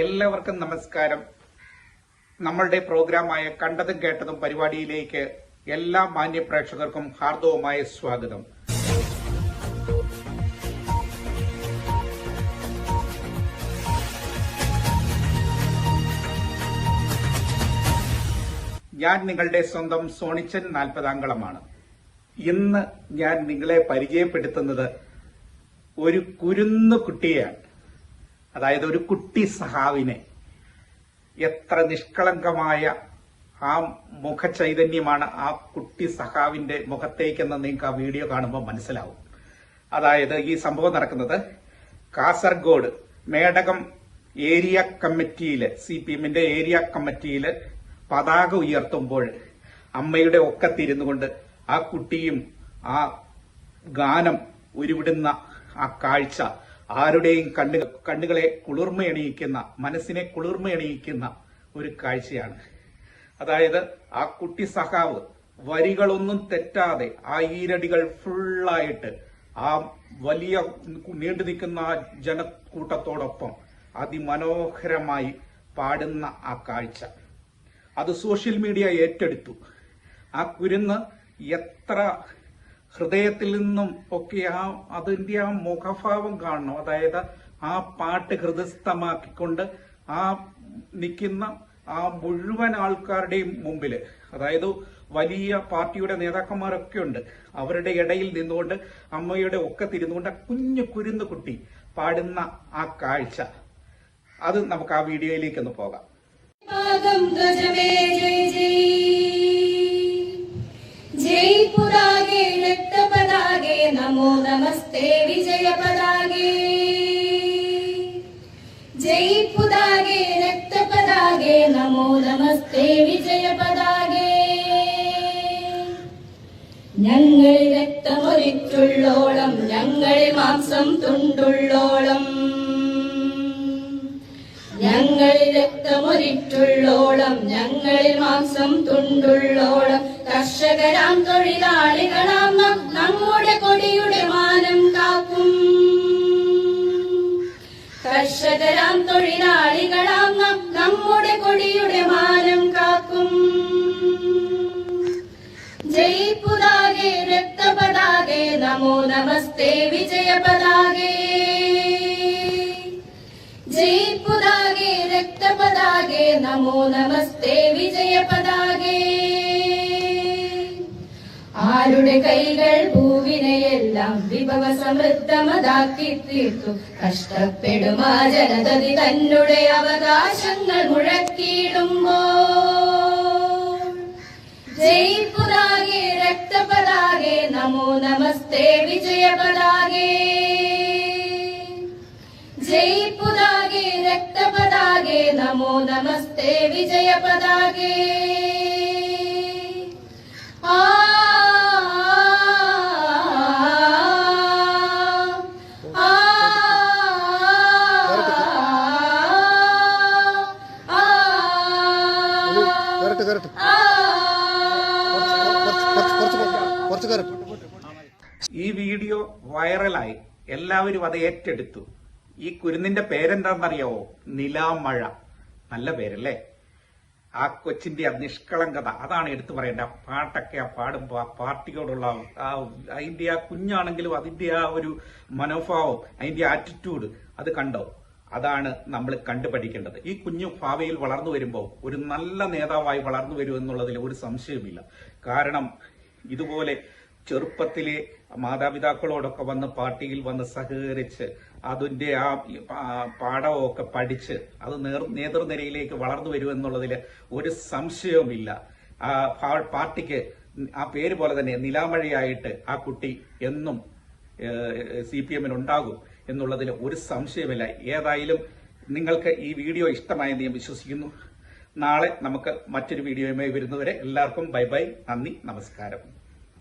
എല്ലാവർക്കും നമസ്കാരം. നമ്മളുടെ പ്രോഗ്രാമായ കണ്ടതും കേട്ടതും പരിപാടിയിലേക്ക് എല്ലാ മാന്യ പ്രേക്ഷകർക്കും ഹാർദവുമായ സ്വാഗതം. ഞാൻ നിങ്ങളുടെ സ്വന്തം സോണിച്ചൻ നാൽപ്പതാംകളമാണ് ഇന്ന് ഞാൻ നിങ്ങളെ പരിചയപ്പെടുത്തുന്നത് ഒരു കുരുന്നു കുട്ടിയെയാണ്. അതായത് ഒരു കുട്ടി സഹാവിനെ എത്ര നിഷ്കളങ്കമായ ആ മുഖചൈതന്യമാണ് ആ കുട്ടി സഹാവിന്റെ മുഖത്തേക്കെന്ന് നിങ്ങൾക്ക് ആ വീഡിയോ കാണുമ്പോൾ മനസ്സിലാവും. അതായത് ഈ സംഭവം നടക്കുന്നത് കാസർഗോഡ് മേടകം ഏരിയ കമ്മിറ്റിയിൽ സി പി എമ്മിന്റെ ഏരിയ കമ്മിറ്റിയിൽ പതാക ഉയർത്തുമ്പോൾ അമ്മയുടെ ഒക്കത്തിരുന്നു കൊണ്ട് ആ കുട്ടിയും ആ ഗാനം ഉരുവിടുന്ന ആ കാഴ്ച ആരുടെയും കണ്ണു കണ്ണുകളെ കുളിർമയണിയിക്കുന്ന മനസ്സിനെ കുളിർമയണിയിക്കുന്ന ഒരു കാഴ്ചയാണ്. അതായത് ആ കുട്ടി സഹാവ് വരികളൊന്നും തെറ്റാതെ ആ ഈരടികൾ ഫുള്ളായിട്ട് ആ വലിയ നീണ്ടു നിൽക്കുന്ന ആ ജനക്കൂട്ടത്തോടൊപ്പം അതിമനോഹരമായി പാടുന്ന ആ കാഴ്ച. അത് സോഷ്യൽ മീഡിയ ഏറ്റെടുത്തു. ആ കുരുന്ന് എത്ര ഹൃദയത്തിൽ നിന്നും ഒക്കെ ആ അതിന്റെ ആ മുഖഭാവം കാണണം. അതായത് ആ പാട്ട് ഹൃദയസ്ഥമാക്കിക്കൊണ്ട് ആ നിൽക്കുന്ന ആ മുഴുവൻ ആൾക്കാരുടെയും മുമ്പിൽ അതായത് വലിയ പാർട്ടിയുടെ നേതാക്കന്മാരൊക്കെ ഉണ്ട്. അവരുടെ ഇടയിൽ നിന്നുകൊണ്ട് അമ്മയുടെ ഒക്കെ തിരുന്നുകൊണ്ട് കുഞ്ഞു കുരുന്ന് കുട്ടി പാടുന്ന ആ കാഴ്ച. അത് നമുക്ക് ആ വീഡിയോയിലേക്ക് ഒന്ന് പോകാം. ജയ് ജയ്. ജയ് രക്തപതാകേ നമോ നമസ്തേ വിജയ പതാകേ ജയ് പുതാകേ രക്തപതാകേ നമോ നമസ്തേ വിജയ പതാകേ ഞങ്ങൾ രക്തമൊലിച്ചുള്ളോളം ഞങ്ങളിൽ മാംസം തുണ്ടുള്ളോളം. ഞങ്ങൾ രക്തമൊരിറ്റുള്ളോളം ഞങ്ങളിൽ മാംസം തുണ്ടുള്ളോളം. കർഷകരാം തൊഴിലാളികളാം നമ്മുടെ കൊടിയുടെ മാനം കാക്കും. കർഷകരാം തൊഴിലാളികളാം നമ്മുടെ കൊടിയുടെ മാനം കാക്കും. ജയ് പുതാകെ രക്തപതാകെ നമോ നമസ്തേ വിജയ പതാകേ ജയ് രക്തപതാകെ നമോ നമസ്തേ വിജയ പതാകേ ആരുടെ കൈകൾ ഭൂവിനെയെല്ലാം വിഭവ സമൃദ്ധമതാക്കി തീർത്തു കഷ്ടപ്പെടുമാ ജനതതി തന്നെ അവകാശങ്ങൾ മുഴക്കിയിടുമ്പോൾ. ജയ് പുതാകെ രക്തപതാകെ നമോ നമസ്തേ വിജയ കുറച്ച് കുറച്ച് കുറച്ച് കയറട്ടെ ഈ വീഡിയോ വൈറലായി എല്ലാവരും അത് ഏറ്റെടുത്തു ഈ കുരുന്നിന്റെ പേരെന്താണെന്നറിയാവോ നിലാമഴ നല്ല പേരല്ലേ? ആ കൊച്ചിന്റെ ആ നിഷ്കളങ്കത അതാണ് എടുത്തു പറയേണ്ടത് ആ പാട്ടൊക്കെ ആ പാടുമ്പോ ആ പാർട്ടിയോടുള്ള ആ അതിന്റെ ആ കുഞ്ഞാണെങ്കിലും അതിന്റെ ആ ഒരു മനോഭാവം അതിന്റെ ആറ്റിറ്റ്യൂഡ് അത് കണ്ടോ? അതാണ് നമ്മൾ കണ്ടുപഠിക്കേണ്ടത്. ഈ കുഞ്ഞു ഭാവിയിൽ വളർന്നു വരുമ്പോൾ ഒരു നല്ല നേതാവായി വളർന്നു വരും എന്നുള്ളതിൽ ഒരു സംശയമില്ല കാരണം ഇതുപോലെ ചെറുപ്പത്തിലെ മാതാപിതാക്കളോടൊക്കെ വന്ന് പാർട്ടിയിൽ വന്ന് സഹകരിച്ച് അതിന്റെ ആ പാഠമൊക്കെ പഠിച്ച് അത് നേർ നേതൃനിരയിലേക്ക് വളർന്നു വരുമെന്നുള്ളതിൽ ഒരു സംശയവുമില്ല. ആ പാർട്ടിക്ക് ആ പേര് പോലെ തന്നെ നിലാമഴയായിട്ട് ആ കുട്ടി എന്നും സി പി എമ്മിന് ഉണ്ടാകും എന്നുള്ളതിൽ ഒരു സംശയമില്ല ഏതായാലും നിങ്ങൾക്ക് ഈ വീഡിയോ ഇഷ്ടമായെന്ന് ഞാൻ വിശ്വസിക്കുന്നു. നാളെ നമുക്ക് മറ്റൊരു വീഡിയോയുമായി വരുന്നവരെ എല്ലാവർക്കും ബൈ ബൈ നന്ദി നമസ്കാരം.